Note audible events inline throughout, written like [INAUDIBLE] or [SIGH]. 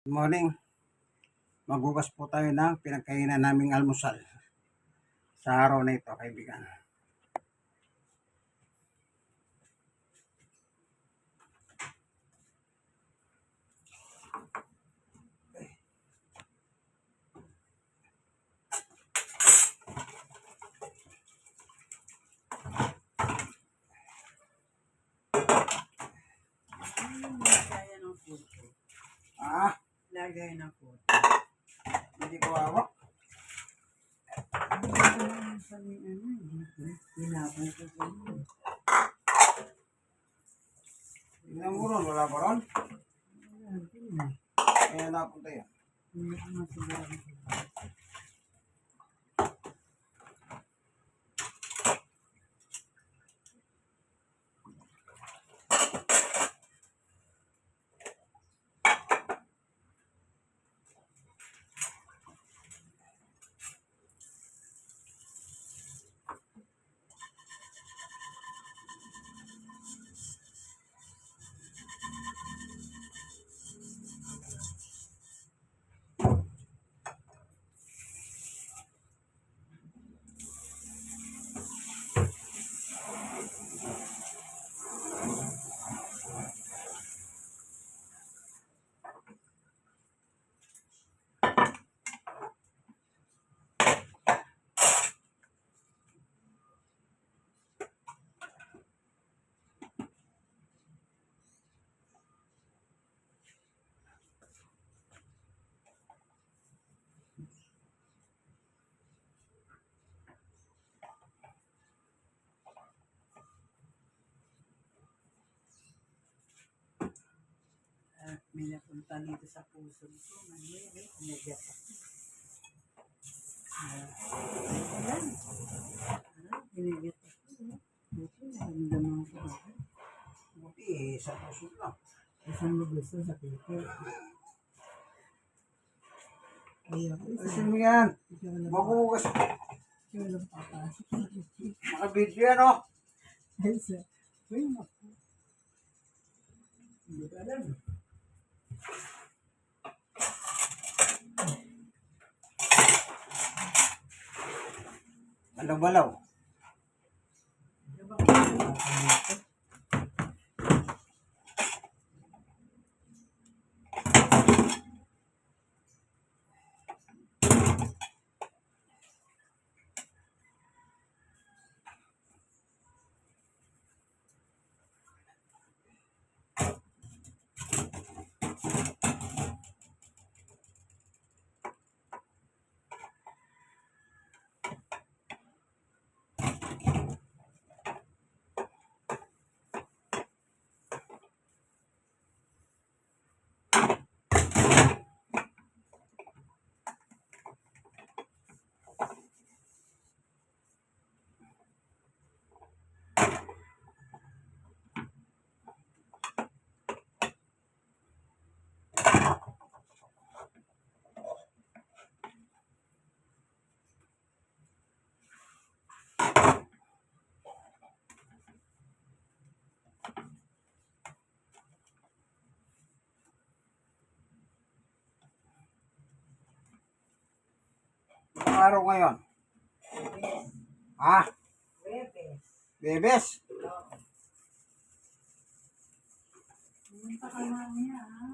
Good morning. Magugas po tayo ng pinagkainan naming almusal sa araw na ito, kaibigan. Lagay ng puto. Ah, Lagay ng puto. hindi ko hawak. Tinapon ko sa inyo. Tingnan mo ron, wala pa ron. Wala, hindi na. Kaya napunta yan. Hindi. At may napunta dito sa puso ko. Manili, kumagyan ako. Ah, Ayan. Ah, Binigyan ako. Buti, naramdaman ko ako. Buti, eh, sa puso lang. Isang mo gusto sa tito. Ayaw. Kasi mo yan. Magugas. Nakabidyo yan, oh. Ay, sa... Uy, naku. Hindi ko alam. Balaw-balaw. Ano Anong araw ngayon? Ha? Bebes. Bebes? Pumunta ka mamaya, ha?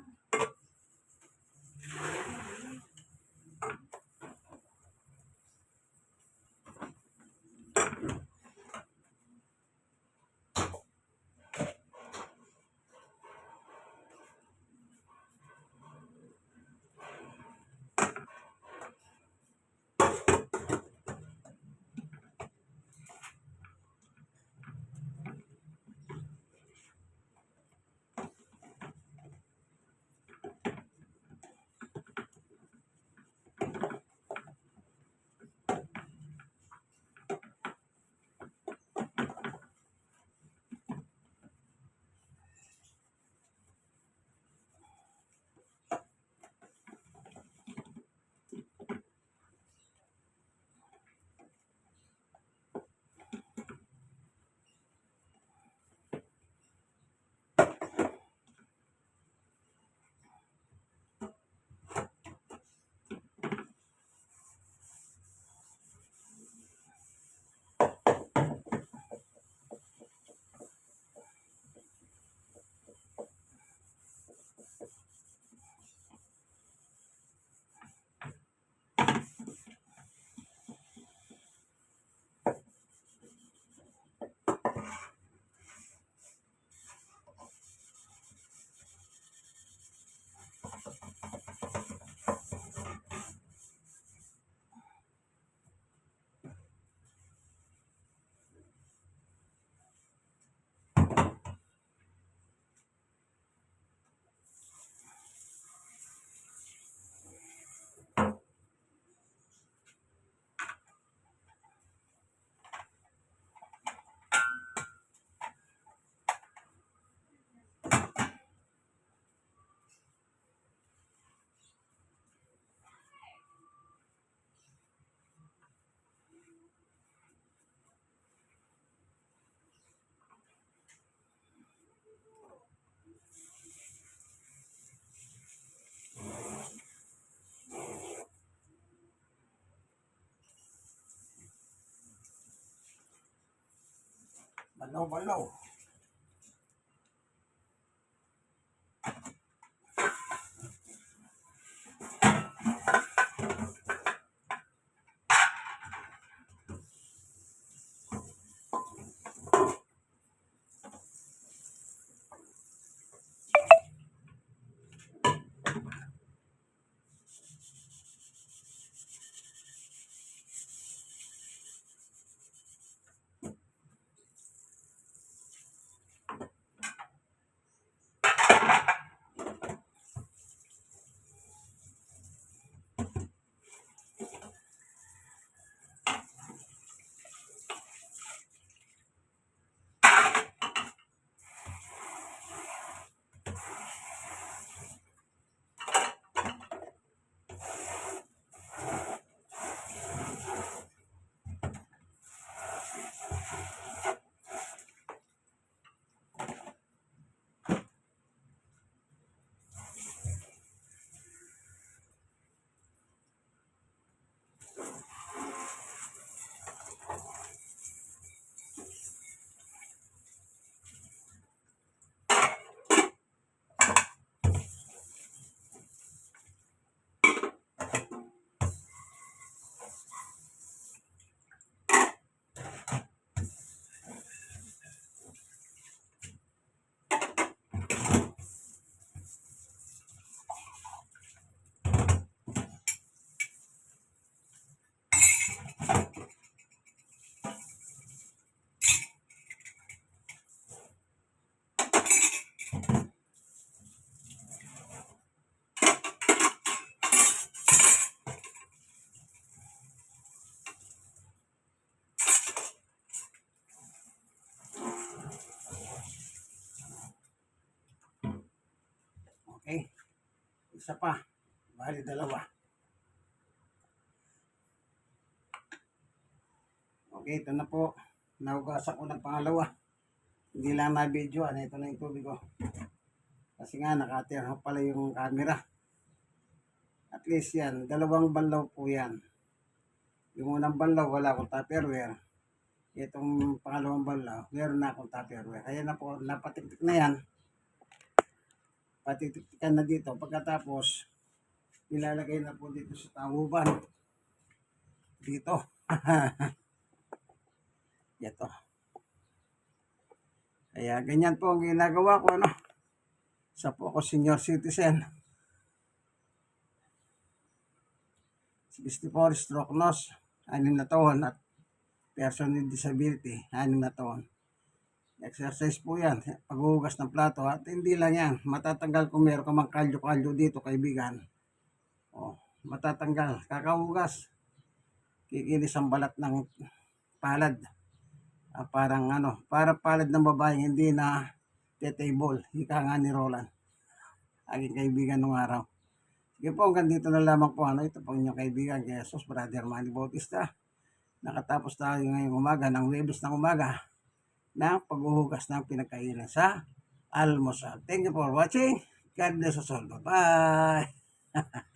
Balaw-balaw. Okay. Isa pa. Bali dalawa. Okay, ito na po. Naugasan ko ng pangalawa. Hindi lang na video. Ano, ito na yung tubig ko. Kasi nga, nakatirha pala yung camera. At least yan. Dalawang banlaw po yan. Yung unang banlaw, wala akong tupperware. Itong pangalawang banlaw, meron na akong tupperware. Kaya na po, napatiktik na yan patitiktikan na dito. Pagkatapos, ilalagay na po dito sa tawuban. Dito. [LAUGHS] Ito. Kaya ganyan po ang ginagawa ko, ano. Sa po ako senior citizen. 64 stroke nose, 6 na taon at person with disability, 6 na taon. Exercise po yan. Paghuhugas ng plato. At hindi lang yan. Matatanggal kung meron ka mang kalyo-kalyo dito, kaibigan. O, matatanggal. Kakahugas. Kikinis ang balat ng palad. Ah, parang ano, para palad ng babae, hindi na tetable. Ika nga ni Roland. Aking kaibigan nung araw. Sige po, hanggang dito na lamang po. Ano, ito po inyong kaibigan, Jesus, Brother Manny Bautista. Nakatapos tayo ngayong umaga, ng Webes ng umaga ng paghuhugas ng pinagkainan sa almusal. Thank you for watching. God bless us all. Bye-bye. [LAUGHS]